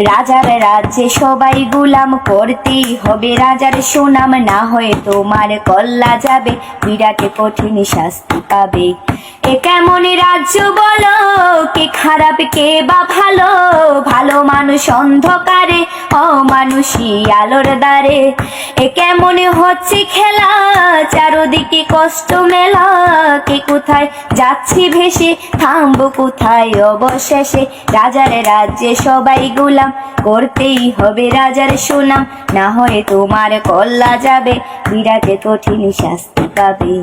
রাজার রাজ্যে সবাই গুলাম করতেই হবে। রাজার সুনাম না হয়ে তোমার কল্লা যাবে। বিরাট কঠিন শাস্তি পাবে। এ কেমন রাজ্য বলো? কে খারাপ, কে বা ভালো? ভালো মানুষ অন্ধকারে অমানুষী আলোর দ্বারে। এ কেমন হচ্ছে খেলা? চারোদিকে কষ্ট মেলা। কে কোথায় যাচ্ছি ভেসে? থামবো কোথায় অবশেষে? রাজার রাজ্যে সবাই গুলাম। করতেই হবে রাজার সুনাম। না হয় তোমার কল্লা যাবে। বিরাটে কঠিন শাস্তি পাবে।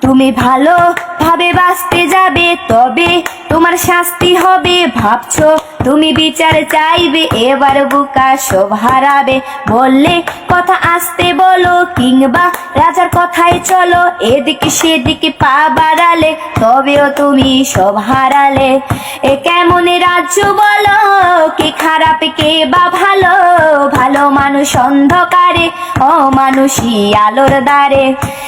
তুমি ভালো ভাবে বাঁচতে যাবে তবে তোমার শাস্তি হবে, ভাবছ? তুমি বিচার চাইবে, এবার বুকা সব হারাবে। বললে কথা আসতে বলো, কিংবা রাজার কথায় চলো, এদিকে সেদিকে পা বাড়ালে, তবেও তুমি সব হারালে। এ কেমন রাজ্য বলো, কে খারাপ, কে বা ভালো? ভালো মানুষ অন্ধকারে অমানুষী আলোর দ্বারে।